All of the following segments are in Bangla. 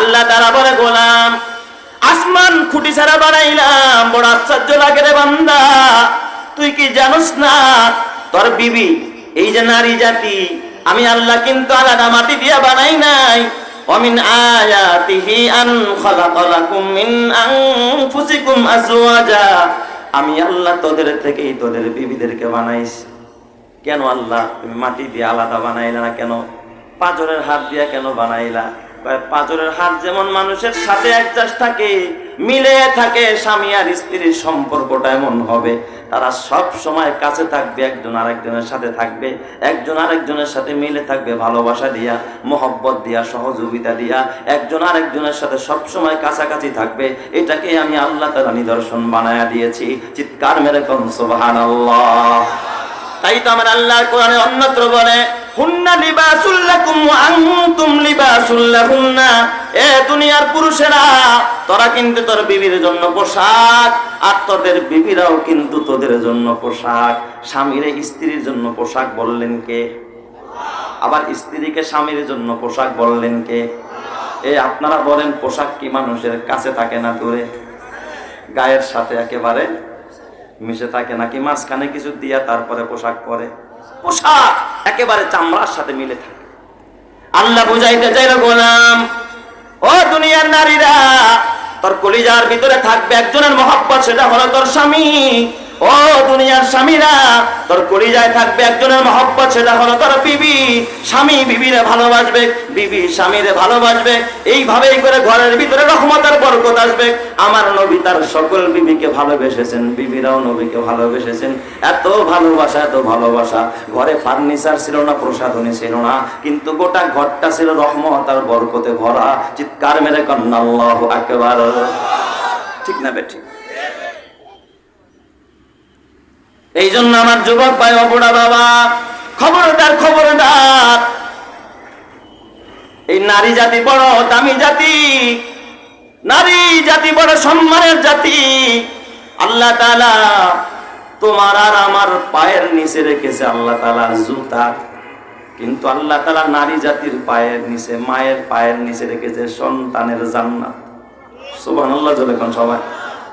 আল্লাহ তারা বলে গোলাম আসমান খুঁটি ছাড়া বানাইলাম বড় আশ্চর্য লাগে রে বান্দা তুই কি জানোস না তোর বিবি এই যে নারী জাতি আমি আল্লাহ কিন্তু আলাদা মাটি দিয়া বানাই নাই ومن آياته أن خلق لكم من أنفسكم أزواجا আমি আল্লাহ তোদের থেকেই তোদের বিবিদেরকে বানাইছি কেন আল্লাহ তুমি মাটি দিয়ে আলাদা বানাইলা না কেন পাঁচরের হাত দিয়া কেন বানাইলা কয়, পাঁচরের হাত যেমন মানুষের সাথে একজাস্ট থাকে মিলে থাকে, স্বামী আর স্ত্রীর সম্পর্কটা এমন হবে। তারা সব সময় কাছে থাকবে, একজন আরেকজনের সাথে থাকবে, একজন আরেকজনের সাথে মিলে থাকবে, ভালোবাসা দিয়া, মোহব্বত দিয়া, সহযোগিতা দিয়া, একজন আরেকজনের সাথে সব সময় কাছাকাছি থাকবে। এটাকে আমি আল্লাহ তালা নিদর্শন বানায়া দিয়েছি। চিৎকার মেরে কম সোবাহান তাই তো আমার আল্লাহর কোরআনে অন্যত্র বলে হুন্না লিবাসুল লাকুম ওয়া আনতুম লিবাসুল লাহুন্না। এ দুনিয়ার পুরুষেরা, তোরা কিন্তু তোর বিবির জন্য পোশাক, আর তোদের বিবিরাও কিন্তু তোদের জন্য পোশাক। স্ত্রীর জন্য পোশাক বললেন কে? আবার স্ত্রীকে স্বামীর জন্য পোশাক বললেন কে? এ আপনারা বলেন, পোশাক কি মানুষের কাছে থাকে না দূরে? গায়ের সাথে একেবারে মিশে থাকে নাকি? মাঝখানে কিছু দিয়া তারপরে পোশাক পরে। পোশাক একেবারে চামড়ার সাথে মিলে থাকে। আল্লাহ বুঝাইতে চাইল, গোলাম, ও দুনিয়ার নারীরা, তোর কলিজার ভিতরে থাকবে একজনের মহাব্বত, সেটা হলো তোর স্বামী। ও দুনিয়ার স্বামীরা, তোর কলিজায় থাকবে একজনের মহব্বত, সেটা হলো তোর বিবি। স্বামী বিবিরে ভালোবাসবে, বিবি স্বামীরে ভালোবাসবে। এইভাবেই করে ঘরের ভিতরে রহমতের বরকত আসবে। আমার নবী তার সকল বিবিকে ভালোবেসেছেন, বিবিরাও নবীকে ভালোবেসেছেন। এত ভালোবাসা এত ভালোবাসা। ঘরে ফার্নিচার ছিল না, প্রসাধনী ছিল না, কিন্তু গোটা ঘরটা ছিল রহমত আর বরকতে ভরা। চিৎকার মেরে কন্যা আল্লাহ একেবার ঠিক না বেঠিক এই জন্য আমার যুবক ভাই অপড়া বাবা, খবরদার খবরদার। এই নারী জাতি বড়, দামি জাতি। নারী জাতি বড়, সম্মানের জাতি। আল্লাহ তাআলা তোমার আর আমার পায়ের নিচে রেখেছে, আল্লাহ তাআলা জুতা। কিন্তু আল্লাহ তালা নারী জাতির পায়ের নিচে, মায়ের পায়ের নিচে রেখেছে সন্তানের জান্নাত। সুবহানাল্লাহ, জোরে কোন সবাই।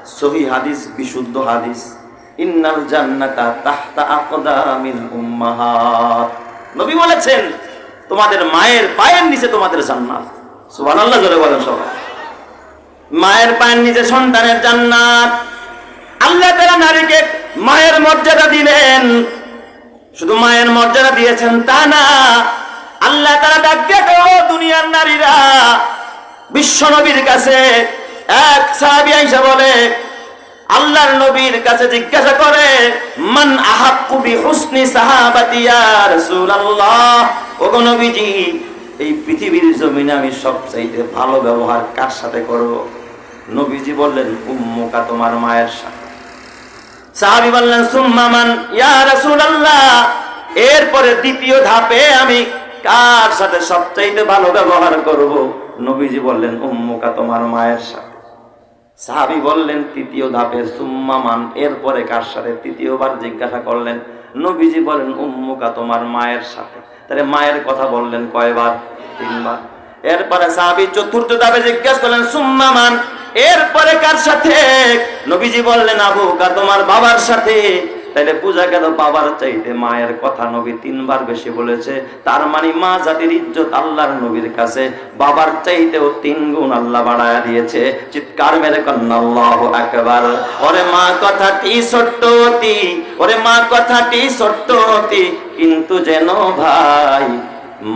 সহি হাদিস, বিশুদ্ধ হাদিস। ইন্নাল জান্নাতা তাহতা আকদামিল উম্মাহাত। নবী বলেছেন, তোমাদের মায়ের পায়ের নিচে তোমাদের জান্নাত। সুবহানাল্লাহ, জোরে বলেন সবাই। মায়ের পায়ের নিচে সন্তানের জান্নাত। আল্লাহ তাআলা নারীকে মায়ের মর্যাদা দিলেন। শুধু মায়ের মর্যাদা দিয়েছেন তা না, আল্লাহ তারা ডাক দেখো দুনিয়ার নারীরা, বিশ্ব নবীর কাছে এক সাহাবী আইসা বলে আল্লাহর নবীর কাছে জিজ্ঞাসা করে, মান আহাক্কু বি হুসনি সাহাবাতি ইয়া রাসূলুল্লাহ? ওগো নবীজি, এই পৃথিবীর জমিনে আমি সবচাইতে ভালো ব্যবহার কার সাথে করব? নবীজি বললেন, উম্মুকা তোমার মায়ের সাথে। সাহাবী বললেন, সুম্মা মান ইয়া রাসূলুল্লাহ? এরপরে দ্বিতীয় ধাপে আমি কার সাথে সবচাইতে ভালো ব্যবহার করব? নবীজি বললেন, উম্মুকা তোমার মায়ের সাথে। সাহাবী বললেন, তৃতীয় ধাপের সুম্মা মান। এরপরে কার সাথে তৃতীয়বার জিজ্ঞাসা করলেন, নবীজি বলেন, উম্মুকা তোমার মায়ের সাথে। তাহলে মায়ের কথা বললেন কয়বার? তিনবার। এরপরে সাহাবি চতুর্থ ধাপে জিজ্ঞাসা করলেন, সুম্মা মান? এরপরে কার সাথে? নবীজি বললেন, আবুকা তোমার বাবার সাথে। তাইলে পূজা গেল বাবার চাইতে মায়ের কথা নবী তিনবার বেশি বলেছে। তার মানে মা জাতির ইজ্জত আল্লাহর নবীর কাছে। বাবার চাইতেও তিন গুণ আল্লাহ বাড়ায়া দিয়েছে। চিৎকার মেরে কন্যা, আল্লাহ একবার ওরে মা কথাটি ছোট্ট অতি, ওরে মা কথাটি ছোট্ট অতি। কিন্তু যেন ভাই,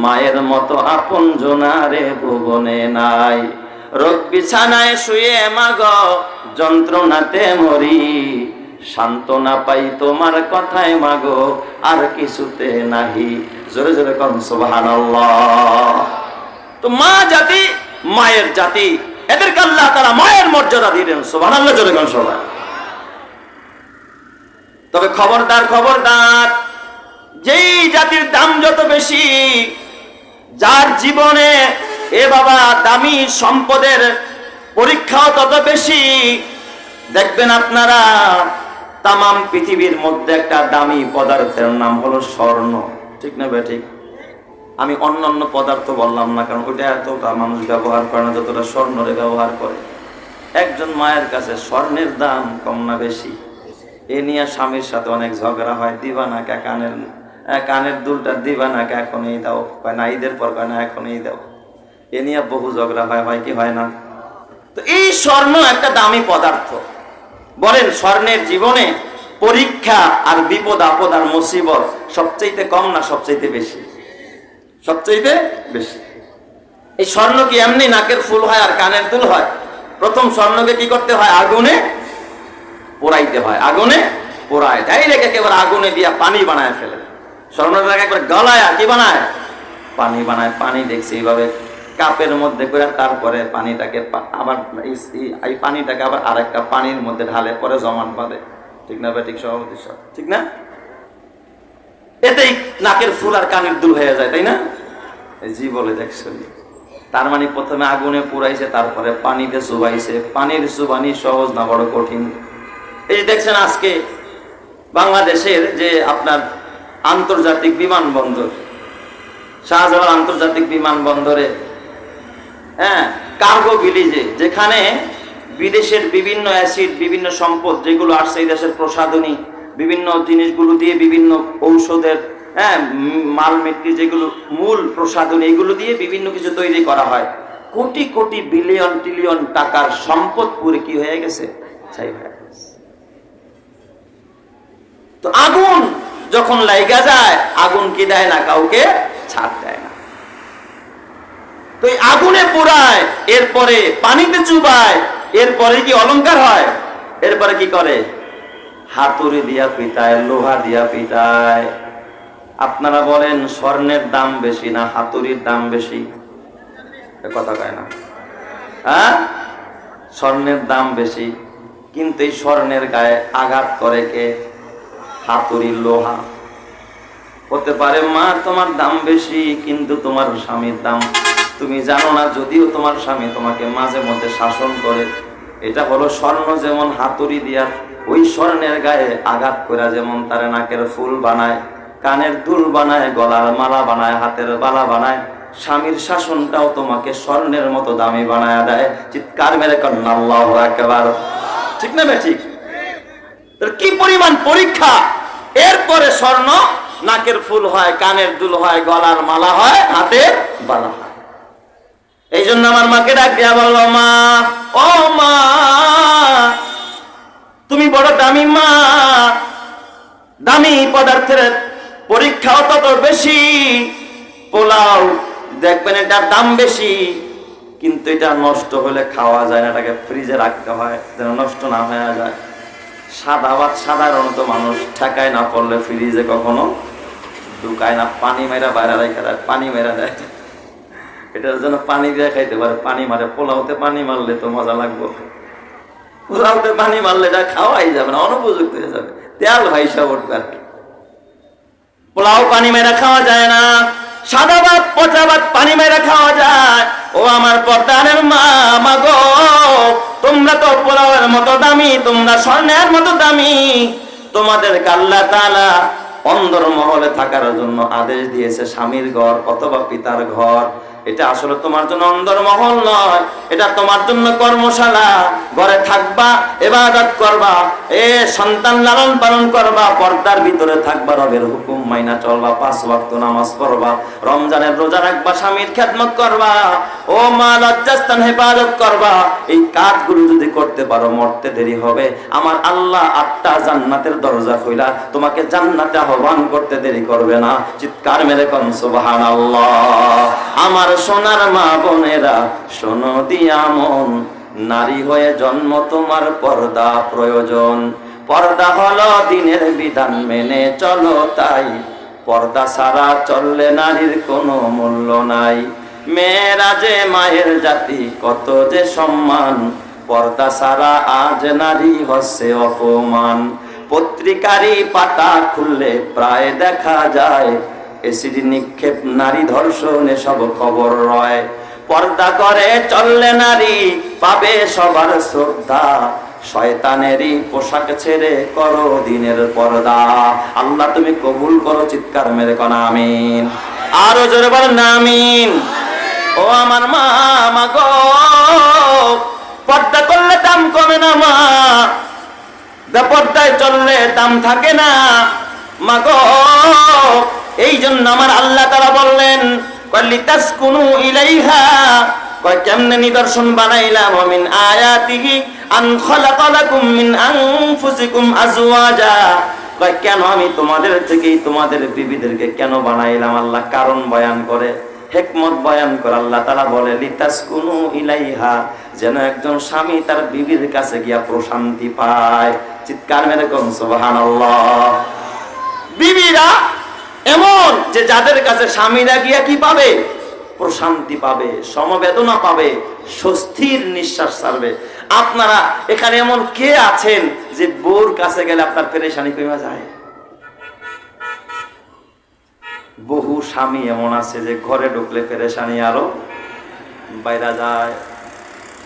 মায়ের মতো আপন জোনারে ভুবনে নাই। রোগ বিছানায় শুয়ে মাগ যন্ত্রণাতে মরি। সান্ত্বনা পাই তোমার কথায়, মাগো, আর কিছুতে নাহি। জোরে জোরে কম সুবহানাল্লাহ। তো মা জাতি, মায়ের জাতি, এদেরকে আল্লাহ তারা মায়ের মর্যাদা দিলেন সুবহানাল্লাহ, জোরে কম সবাই। তবে খবরদার খবরদার, যেই জাতির দাম যত বেশি, যার জীবনে এ বাবা দামি সম্পদের পরীক্ষাও তত বেশি, দেখবেন আপনারা তামাম পৃথিবীর মধ্যে একটা দামি পদার্থের নাম হলো স্বর্ণ। ঠিক না ঠিক? আমি অন্য অন্য পদার্থ বললাম না, কারণ ওইটা এতটা মানুষ ব্যবহার করে না, যতটা স্বর্ণরে ব্যবহার করে। একজন মায়ের কাছে স্বর্ণের দাম কম না বেশি। এ নিয়ে স্বামীর সাথে অনেক ঝগড়া হয় দিবা না কে কানের কানের দুলটা দিবা না কে এখনই দাও? কয়, না, ঈদের পর কয়, না, এখনই দাও। এ নিয়ে বহু ঝগড়া হয় হয় কি হয় না? তো এই স্বর্ণ একটা দামি পদার্থ। বলেন, স্বর্ণের জীবনে পরীক্ষা আর বিপদ, আপদ আর মুসিবত সবচাইতে কম না সবচাইতে বেশি? সবচাইতে বেশি। এই স্বর্ণ কি এমনি নাকের ফুল হয় আর কানের দুল হয়? প্রথম স্বর্ণকে কি করতে হয়? আগুনে পোড়াইতে হয়। আগুনে পোড়ায়। তাই ডাইরেক্ট একেবারে আগুনে দিয়া পানি বানায় ফেলে। স্বর্ণটাকে একবার গলায় কি বানায়? পানি বানায়। পানি দেখছি এইভাবে কাপের মধ্যে করে তারপরে পানিটাকে আবার এই- পানিটাকে আবার আরেকটা পানির মধ্যে ঢালে পরে জমান বাঁধে। ঠিক না ভাই? ঠিক সভাপতি ঠিক না? এতেই নাকের ফুল আর কানের দুল হয়ে যায়, তাই না? জি বলে দেখছেন তার মানে প্রথমে আগুনে পুরাইছে তারপরে পানিতে চুবাইছে। পানির চুবানি সহজ না বড় কঠিন। এই যে দেখছেন আজকে বাংলাদেশের যে আপনার আন্তর্জাতিক বিমানবন্দর, শাহজালাল আন্তর্জাতিক বিমানবন্দরে হ্যাঁ কার্গো ভিলেজে যেখানে বিদেশের বিভিন্ন অ্যাসিড বিভিন্ন সম্পদ যেগুলো আসছে এই দেশের প্রসাধনী, বিভিন্ন জিনিসগুলো দিয়ে বিভিন্ন ঔষধের হ্যাঁ মাল মিট্টি যেগুলো মূল প্রসাধনী, এগুলো দিয়ে বিভিন্ন কিছু তৈরি করা হয়। কোটি কোটি বিলিয়ন ট্রিলিয়ন টাকার সম্পদ পুরে কি হয়ে গেছে? হয়ে গেছে তো আগুন যখন লাইগা যায়, আগুন কি দেয় না কাউকে? ছাড় দেয়। তো এই আগুনে পোড়ায়, এরপরে পানিতে চুবায়, এরপরে কি অলংকার হয়? এরপরে কি করে? হাতুড়ি দিয়া পিটায়, লোহা দিয়া পিটায়। আপনারা বলেন, স্বর্ণের দাম বেশি না হাতুড়ির দাম বেশি? কথা কয় না। হ্যাঁ? স্বর্ণের দাম বেশি, কিন্তু এই স্বর্ণের গায়ে আঘাত করে কে? হাতুড়ি লোহা। হতে পারে, মা, তোমার দাম বেশি, কিন্তু তোমার স্বামীর দাম তুমি জানো না, যদিও তোমার স্বামী তোমাকে মাঝে মধ্যে শাসন করে, এটা হলো স্বর্ণ যেমন হাতুড়ি দিয়া ওই স্বর্ণের গায়ে আঘাত করে যেমন তার নাকের ফুল বানায়, কানের দুল বানায়, গলার মালা বানায়, হাতের বালা বানায়, স্বামীর শাসনটাও তোমাকে স্বর্ণের মতো দামি বানায় দেয়। চিৎকার মেরে কন্যা, আল্লাহ একেবারে ঠিক না ঠিক কি পরিমাণ পরীক্ষা? এরপরে স্বর্ণ, নাকের ফুল হয়, কানের দুল হয়, গলার মালা হয়, হাতের বালা। হয় জন্য আমার মাকে ডাক দিয়া বলল মা, ও মা, তুমি বড় দামি মা, দামি পদার্থের পরীক্ষাও তত বেশি, পোলাও দেখবেন এটার দাম বেশি, কিন্তু এটা নষ্ট হলে খাওয়া যায় না, এটাকে ফ্রিজে রাখতে হয়, যেন নষ্ট না হয়ে যায়। সাদা ভাত সাধারণত মানুষ ঠেকায় না পড়লে ফ্রিজে কখনো ঢুকায় না, পানি মেরা বাইরে রেখে দেয়, পানি মেরা দেয়। এটার জন্য পানি দিয়ে খাইতে পারে। পানি মারে, পোলাওতে পানি মারলে তো মজা লাগবে। পোলাওতে পানি মারলে এটা খাওয়াই যাবে না, অনুপযুক্ত হয়ে যাবে। তেল ভাইসা উঠবে আর কি। পোলাও পানি মেরা খাওয়া যায় না, সাদা ভাত, পচা ভাত পানি খাওয়া যায়। ও আমার পর্দানের মা তোমরা তো পোলাওয়ের মতো দামি, তোমরা স্বর্ণের মতো দামি। তোমাদের কাল্লা তালা অন্দর মহলে থাকার জন্য আদেশ দিয়েছে স্বামীর ঘর অথবা পিতার ঘর। এটা আসলে তোমার জন্য অন্দর মহল নয়, এটা তোমার জন্য কর্মশালা। ঘরে থাকবা, এবাদত করবা, এ সন্তান লালন পালন করবা, পর্দার ভিতরে থাকবা, রবের হুকুম মাইনা চলবা, পাঁচ ওয়াক্ত নামাজ পড়বা, রমজানের রোজা রাখবা, স্বামীর খেদমত করবা, ও মা লজ্জাস্থান হেফাজত করবা। এই কাজগুলো যদি করতে পারো, মরতে দেরি হবে। আমার আল্লাহ আটটা জান্নাতের দরজা খুইলা, তোমাকে জান্নাতে আহ্বান করতে দেরি করবে না। চিৎকার মেরে কন, সুবহানাল্লাহ। আমার সোনার মা বোনেরা, শোনো দিয়া মন। নারী হয়ে জন্ম তোমার পর্দা প্রয়োজন। পর্দা হলো দিনের বিধান, মেনে চলো তাই। পর্দা ছাড়া চললে নারীর কোনো মূল্য নাই। মেয়েরা যে মায়ের জাতি, কত যে সম্মান। পর্দা ছাড়া আজ নারী হচ্ছে অপমান। পত্রিকারই পাতা খুললে প্রায় দেখা যায় এসিড নিক্ষেপ নারী ধর্ষণ এসব খবর রয়। পর্দা করে চললে নারী পাবে সবার শ্রদ্ধা। শয়তানেরই পোশাক ছেড়ে করো দিনের পর্দা। আল্লাহ তুমি কবুল করো চিৎকার মেরে কনা, আমিন। আরও জোরে বলেন না আমিন। ও আমার মা মা গো। পর্দা করলে দাম কমে না, মা। বেপর্দায় চললে দাম থাকে না, মা গো। এই জন্য আমার আল্লাহ তারা বললেন বানাইলাম? বানাইলাম? আল্লাহ কারণ বয়ান করে, হেকমত বয়ান করে আল্লাহ তারা বলে, লিতাসকুনু ইলাইহা। যেন একজন স্বামী তার বিবির কাছে গিয়া প্রশান্তি পায়। চিৎকার মেরে কোন, সুবহানাল্লাহ। বিবিরা এমন যে যাদের কাছে স্বামীরা গিয়া কি পাবে? প্রশান্তি পাবে, সমবেদনা পাবে, স্বস্তির নিঃশ্বাস ছাড়বে। আপনারা এখানে এমন কে আছেন যে বোর কাছে গেলে আপনার পেরেশানি কমে যায়? বহু স্বামী এমন আছে যে ঘরে ঢুকলে পেরেশানি আরও বাইরা যায়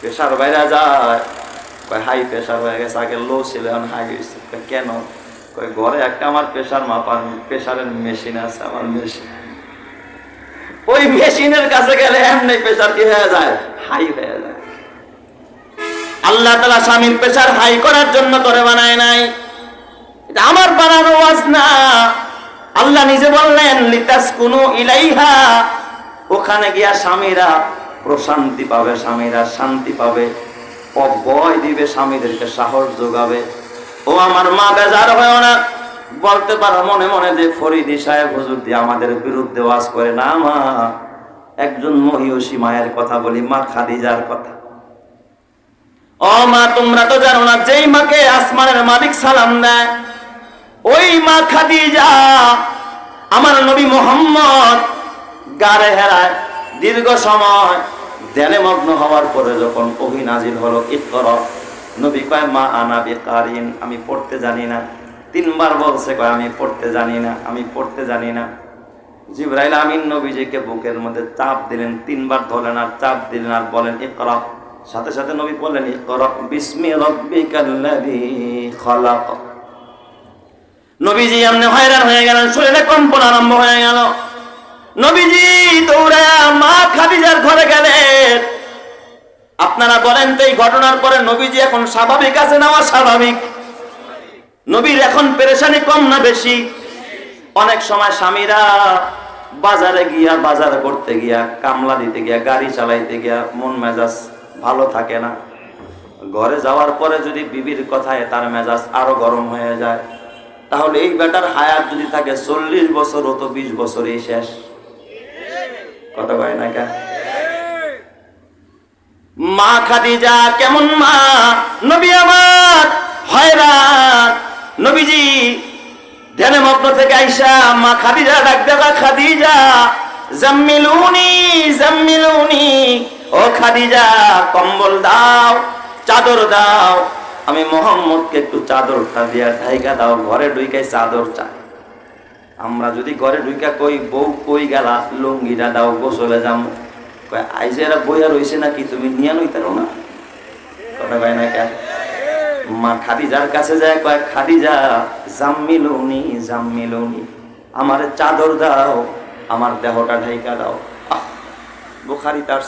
প্রেশার বাইরা যায়। হাই প্রেশার হয়ে গেছে, আগে লো ছিল, এখন হাই হয়েছে কেন? কয় ঘরে একটা আমার প্রেশার মাপার প্রেশারের মেশিন আছে আমার মেশিন। ওই মেশিনের কাছে গেলে এমনি প্রেশার কি হয়ে যায়? হাই হয়ে যায়। আল্লাহ তালা স্বামীর প্রেশার হাই করার জন্য করে বানায় নাই। আমার বানানো ওয়াজ না। আল্লাহ নিজে বললেন লিতাস কুনু ইলাইহা। ওখানে গিয়া স্বামীরা প্রশান্তি পাবে, স্বামীরা শান্তি পাবে অভয় দিবে, স্বামীদেরকে সাহস যোগাবে। ও আমার মা বেজার হয় না। বলতে পারো মনে মনে যে ফরিদি সাহেব হুজুর দিয়ে আমাদের বিরুদ্ধে ওয়াজ করে, না মা, একজন মহিষী মায়ের কথা বলি, মা খাদিজার কথা। ও মা, তোমরা তো জানো না, যেই মাকে আসমানের মালিক সালাম দেয়, ওই মা আমার নবী মোহাম্মদ গারে হেরায়। দীর্ঘ সময় ধ্যানে মগ্ন হওয়ার পরে যখন নাজিল হলো, ইকর নবী কয়, মা আনা বেকারিন, আমি পড়তে জানি না। তিনবার বলছে, কয়, আমি পড়তে জানি না, আমি পড়তে জানি না। জিব্রাইল আমিন নবীজিকে বুকের মধ্যে চাপ দিলেন, তিনবার ধরলেন আর চাপ দিলেন আর বলেন, ইকরা। সাথে সাথে নবী বললেন, ইকরা, বিসমি রাব্বিকাল্লাযী খালাক। নবীজি এমনি হয়রান হয়ে গেলেন শরীরে কম্পন আরম্ভ হয়ে গেল। নবীজি দৌড়ায়া আপনারা বলেন তো, এই ঘটনার পরে নবীজি এখন স্বাভাবিক আছে না অস্বাভাবিক? নবীর এখন পেরেশানি কম না বেশি? অনেক সময় স্বামীরা বাজারে গিয়া, বাজার করতে গিয়া, কামলা দিতে গিয়া, গাড়ি চালাইতে গিয়া, মন মেজাজ ভালো থাকে না। ঘরে যাওয়ার পরে যদি বিবির কথায় তার মেজাজ আরও গরম হয়ে যায়, তাহলে এই বেটার হায়াত যদি থাকে চল্লিশ বছর ও তো বিশ বছরই শেষ। কথা কয় না কেন? মা খাদিজা কেমন মা? নবী আমার হয়রান নবীজি, ধ্যানে মগ্ন থেকে আইসা মা খাদিজা ডাক দেখা খাদিজা, জাম্মিলুনি জাম্মিলুনি। ও খাদিজা, কম্বল দাও, চাদর দাও। আমি মোহাম্মদকে একটু চাদরটা দিয়া ঢাইকা দাও, ঘরে ঢুইকাই চাদর চাই। আমরা যদি ঘরে ঢুইকা কই, বউ কই গেলা, লুঙ্গিটা দাও, গোসলে যাম। আইসে এরা বইয়া রয়েছে নাকি, তুমি নিয়ে নইতে না? কথা ভাই না কেন মা খাদিজার কাছে যায়, কয়, খাদিজা, জাম্মিলুনি জাম্মিলুনি, আমার চাদর দাও, আমার দেহটা ঢাইকা দাও। আহ, বুখারি তার